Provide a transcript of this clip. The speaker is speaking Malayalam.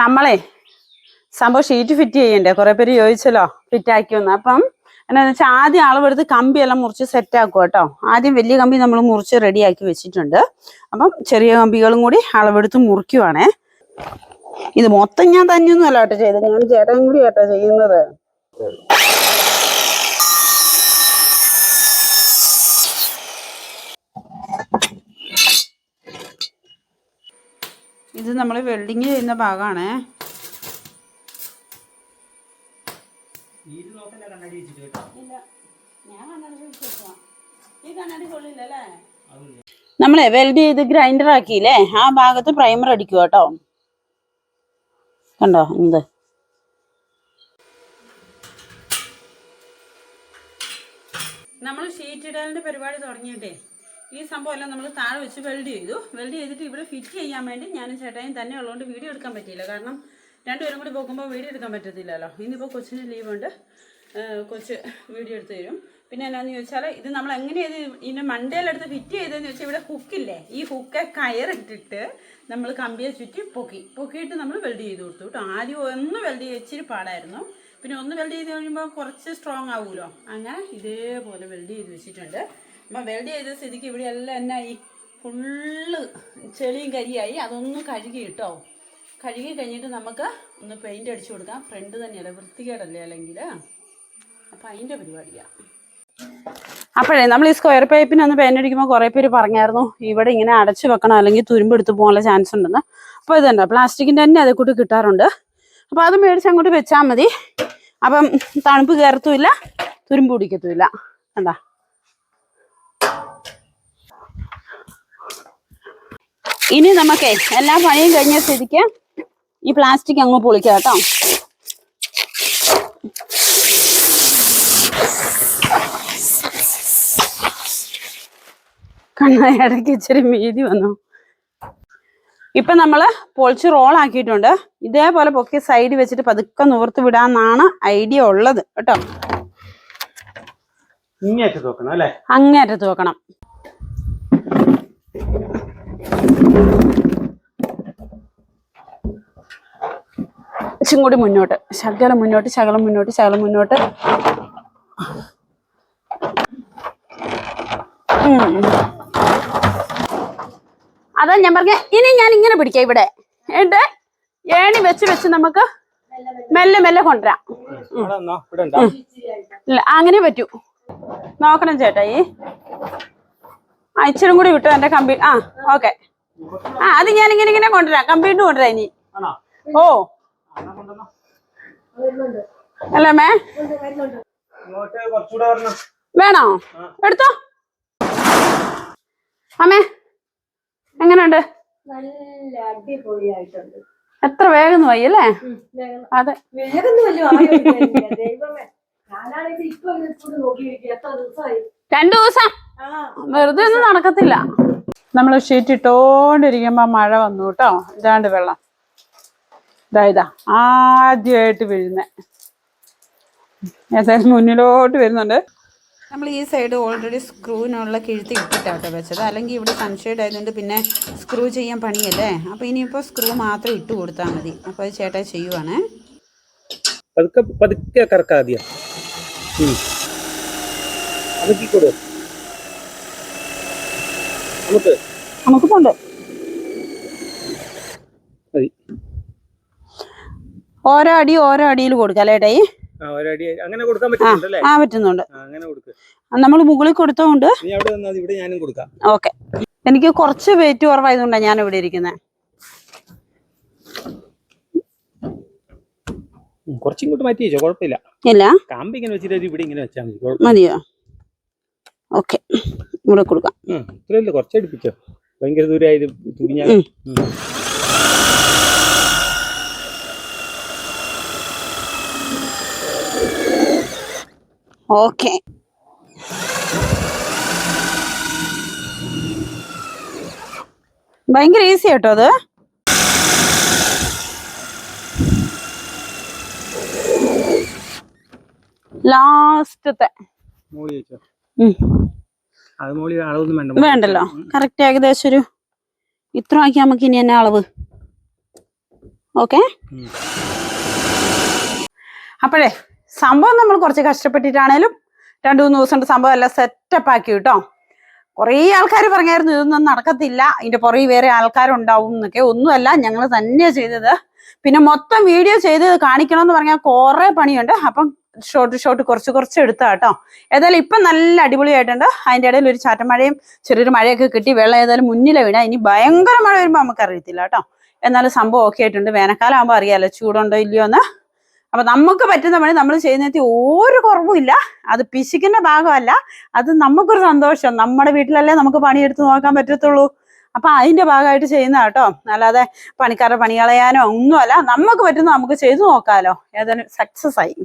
നമ്മളെ സംഭവം ഷീറ്റ് ഫിറ്റ് ചെയ്യണ്ടേ? കുറെ പേര് ചോദിച്ചല്ലോ ഫിറ്റ് ആക്കിയൊന്ന്. അപ്പം എന്നാന്ന് വെച്ചാൽ ആദ്യം കമ്പി എല്ലാം മുറിച്ച് സെറ്റ് ആക്കുക കേട്ടോ. ആദ്യം വലിയ കമ്പി നമ്മൾ മുറിച്ച് റെഡിയാക്കി വെച്ചിട്ടുണ്ട്. അപ്പം ചെറിയ കമ്പികളും കൂടി അളവെടുത്ത് മുറിക്കുവാണേ. ഇത് മൊത്തം ഞാൻ തന്നെയൊന്നും അല്ല കേട്ടോ ചെയ്തത്. ഞാൻ ചേട്ടൻ കൂടി കേട്ടോ ചെയ്യുന്നത്. ഇത് നമ്മൾ വെൽഡിങ് ചെയ്യുന്ന ഭാഗമാണേ നമ്മളെ വെൽഡ് ചെയ്ത് ഗ്രൈൻഡർ ആക്കിയില്ലേ? ആ ഭാഗത്ത് പ്രൈമർ അടിക്കുക കേട്ടോ. കണ്ടോ? എന്ത്? നമ്മൾ ഷീറ്റ് ഇടലിന്റെ പരിപാടി തുടങ്ങിയിട്ടേ. ഈ സംഭവം എല്ലാം നമ്മൾ താഴെ വെച്ച് വെൽഡ് ചെയ്തു. വെൽഡ് ചെയ്തിട്ട് ഇവിടെ ഫിറ്റ് ചെയ്യാൻ വേണ്ടി ഞാനും ചേട്ടായും തന്നെ ഉള്ളതുകൊണ്ട് വീഡിയോ എടുക്കാൻ പറ്റിയില്ല. കാരണം രണ്ടുപേരും കൂടി പോകുമ്പോൾ വീഡിയോ എടുക്കാൻ പറ്റത്തില്ലല്ലോ. ഇന്നിപ്പോൾ കൊച്ചിന് ലീവുണ്ട് കൊച്ച് വീഡിയോ എടുത്ത് തരും. പിന്നെ എന്നാന്ന് ചോദിച്ചാൽ ഇത് നമ്മൾ എങ്ങനെയാണ് ഇതിന്റെ മണ്ടയിലെടുത്ത് ഫിറ്റ് ചെയ്തതെന്ന് വെച്ചാൽ ഇവിടെ ഹുക്കില്ലേ ഈ ഹുക്കെ കയറിട്ടിട്ട് നമ്മൾ കമ്പിയെ ചുറ്റി പൊക്കി. പൊക്കിയിട്ട് നമ്മൾ വെൽഡ് ചെയ്ത് കൊടുത്തു കേട്ടോ. ആദ്യം ഒന്ന് വെൽഡ് ചെയ്ത് ഇച്ചിരി പാടായിരുന്നു. പിന്നെ ഒന്ന് വെൽഡ് ചെയ്ത് കഴിയുമ്പോൾ കുറച്ച് സ്ട്രോങ് ആവുമല്ലോ അങ്ങനെ ഇതേപോലെ വെൽഡ് ചെയ്ത് വെച്ചിട്ടുണ്ട്. അപ്പം വെൽഡ് ചെയ്ത സ്ഥിതിക്ക് ഇവിടെ എല്ലാം എന്നായി ഫുള്ള് ചെളിയും കരിയായി. അതൊന്ന് കഴുകി കിട്ടോ കഴുകി കഴിഞ്ഞിട്ട് നമുക്ക് ഒന്ന് പെയിന്റ് അടിച്ചു കൊടുക്കാം. ഫ്രണ്ട് തന്നെയല്ലേ? വൃത്തികേടല്ലേ അല്ലെങ്കിൽ? അപ്പം അതിന്റെ പരിപാടിയാണ് അപ്പോഴേ നമ്മൾ ഈ സ്ക്വയർ പൈപ്പിന് ഒന്ന് പെയിന്റ് അടിക്കുമ്പോൾ കുറേ പേര് പറഞ്ഞായിരുന്നു ഇവിടെ ഇങ്ങനെ അടച്ചു വെക്കണം അല്ലെങ്കിൽ തുരുമ്പ് എടുത്ത് പോകാനുള്ള ചാൻസ് ഉണ്ടെന്ന്. അപ്പോൾ ഇതുണ്ട് പ്ലാസ്റ്റിക്കിന്റെ തന്നെ അതേ കൂട്ട് കിട്ടാറുണ്ട്. അപ്പോൾ അത് മേടിച്ച് അങ്ങോട്ട് വെച്ചാൽ മതി. അപ്പം തണുപ്പ് കയറത്തുമില്ല തുരുമ്പ് പിടിക്കത്തുമില്ല. എന്താ ഇനി നമുക്ക് എല്ലാ പണിയും കഴിഞ്ഞ സ്ഥിതിക്ക് ഈ പ്ലാസ്റ്റിക് അങ്ങ് പൊളിക്കാം കേട്ടോ. കണ്ണ ഇടയ്ക്ക് ഇച്ചിരി മീതി വന്നു. ഇപ്പൊ നമ്മൾ പൊളിച്ച് റോൾ ആക്കിയിട്ടുണ്ട്. ഇതേപോലെ പൊക്കി സൈഡ് വെച്ചിട്ട് പതുക്കെ നിവർത്ത് വിടാന്നാണ് ഐഡിയ ഉള്ളത് കേട്ടോ. അങ്ങേറ്റത്ത് വെക്കണം. ഇച്ചും കൂടി മുന്നോട്ട്. ശകലം മുന്നോട്ട് ശകലം മുന്നോട്ട് ശകലം മുന്നോട്ട്. അതാ ഞാൻ പറഞ്ഞ ഇനി ഞാൻ ഇങ്ങനെ പിടിക്കാം ഇവിടെ. എന്നിട്ട് ഏണി വെച്ച് വെച്ച് നമുക്ക് മെല്ലെ മെല്ലെ കൊണ്ടുവരാം? ഇല്ല അങ്ങനെ പറ്റൂ. നോക്കണം ചേട്ടായി ആ ഇച്ചിരി കൂടി വിട്ടു എന്റെ കമ്പ്യൂട്ടർ ആ ഓക്കെ. ആ അത് ഞാൻ ഇങ്ങനെ ഇങ്ങനെ കൊണ്ടുവരാം. കമ്പ്യൂട്ടർ കൊണ്ടുവരാം ഇനി. ഓ. അല്ലേ മേ. വേണോ? എടുത്തോ. അമ്മേ എങ്ങനെയുണ്ട്? നല്ല അടിപൊളിയായിട്ടുണ്ട്. എത്ര വേഗം പോയി അല്ലേ? അതെ. രണ്ടു ദിവസം. വെറുതെ ഒന്നും നടക്കത്തില്ല. നമ്മൾ ഷീറ്റ് ഇട്ടോണ്ടിരിക്കുമ്പോ മഴ വന്നു കേട്ടോ. ഇതാണ്ട് വെള്ളം. ഇതാ ഇതാ. ആദ്യമായിട്ട് വീഴുന്നേ ഏതായാലും മുന്നിലോട്ട് വരുന്നുണ്ട്. നമ്മൾ ഈ സൈഡ് ഓൾറെഡി സ്ക്രൂവിനുള്ള കിഴുത്തി ഇട്ടിട്ടാട്ടോ വെച്ചത്. അല്ലെങ്കിൽ ഇവിടെ സൺഷെയ്ഡ് ആയതുകൊണ്ട് പിന്നെ സ്ക്രൂ ചെയ്യാൻ പണിയല്ലേ? അപ്പോൾ ഇനിയിപ്പോൾ സ്ക്രൂ മാത്രം ഇട്ട് കൊടുത്താൽ മതി. അപ്പോൾ അത് ചേട്ടാ ചെയ്യുവാണേ. പതുക്കെ പതുക്കെ നമുക്ക്. നമുക്ക് പോണ്ട് മതി. ഓരോ അടി ഓരോ അടിയിൽ കൊടുക്കാം അല്ലേ ഏട്ടായി? അങ്ങനെ കൊടുക്കാൻ പറ്റുന്നുണ്ടല്ലേ ആ പറ്റുന്നുണ്ട്. നമ്മൾ മുകളിൽ കൊടുത്തോണ്ട് ഓക്കെ. എനിക്ക് കുറച്ച് വെയിറ്റ് കുറവായതുകൊണ്ടാണ് ഞാൻ ഇവിടെ ഇരിക്കുന്നത് കുറച്ചിങ്ങോട്ട് മാറ്റി വെച്ചോ കുഴപ്പമില്ല. ഇല്ല? കാമ്പ് ഇങ്ങനെ വെച്ചിട്ട് ഇവിടെ ഇങ്ങനെ വെച്ചാൽ മതി മതിയോ? ഓക്കെ. ഇവിടെ കൊടുക്കാം. ഇത്രയല്ലേ കുറച്ചടുപ്പിച്ചോ ഭയങ്കര ദൂരമായത് ഓക്കെ. ഭയങ്കര ഈസി കേട്ടോ അത്. ലാസ്റ്റത്തെ. വേണ്ടല്ലോ. കറക്റ്റ് ഏകദേശം ഒരു ഇത്ര ആക്കി നമുക്ക് ഇനി തന്നെ അളവ്. ഓക്കെ? അപ്പോഴേ സംഭവം നമ്മൾ കുറച്ച് കഷ്ടപ്പെട്ടിട്ടാണേലും രണ്ടു മൂന്ന് ദിവസം കൊണ്ട് സംഭവം എല്ലാം സെറ്റപ്പ് ആക്കി കേട്ടോ. കുറേ ആൾക്കാർ പറഞ്ഞായിരുന്നു ഇതൊന്നും നടക്കത്തില്ല. ഇതിന്റെ പുറകെ വേറെ ആൾക്കാരുണ്ടാവും എന്നൊക്കെ. ഒന്നുമല്ല ഞങ്ങൾ തന്നെ ചെയ്തത്. പിന്നെ മൊത്തം വീഡിയോ ചെയ്ത് കാണിക്കണമെന്ന് പറഞ്ഞാൽ കുറേ പണിയുണ്ട്. അപ്പം ഷോർട്ട് ഷോർട്ട് കുറച്ച് കുറച്ച് എടുത്താ കേട്ടോ. ഏതായാലും ഇപ്പം നല്ല അടിപൊളിയായിട്ടുണ്ട്. അതിന്റെ ഇടയിൽ ഒരു ചാറ്റമഴയും ചെറിയൊരു മഴയൊക്കെ കിട്ടി. വെള്ളം ഏതായാലും മുന്നിലെ വീണ. ഇനി ഭയങ്കര മഴ വരുമ്പോൾ നമുക്കറിയത്തില്ല കേട്ടോ. എന്നാലും സംഭവം ഓക്കെ ആയിട്ടുണ്ട്. വേനൽക്കാലം ആകുമ്പോൾ അറിയാലോ ചൂടുണ്ടോ ഇല്ലയോ എന്ന് അപ്പൊ നമുക്ക് പറ്റുന്ന പണി നമ്മൾ ചെയ്യുന്നതിൽ ഒരു കുറവുമില്ല അത് പിശുക്കിന്റെ ഭാഗമല്ല. അത് നമുക്കൊരു സന്തോഷം. നമ്മുടെ വീട്ടിലല്ലേ നമുക്ക് പണിയെടുത്ത് നോക്കാൻ പറ്റത്തുള്ളൂ. അപ്പൊ അതിന്റെ ഭാഗമായിട്ട് ചെയ്യുന്ന കേട്ടോ. അല്ലാതെ പണിക്കാരുടെ പണി കളയാനോ ഒന്നുമല്ല. നമുക്ക് പറ്റുന്ന നമുക്ക് ചെയ്തു നോക്കാലോ. ഏതായാലും സക്സസ് ആയി.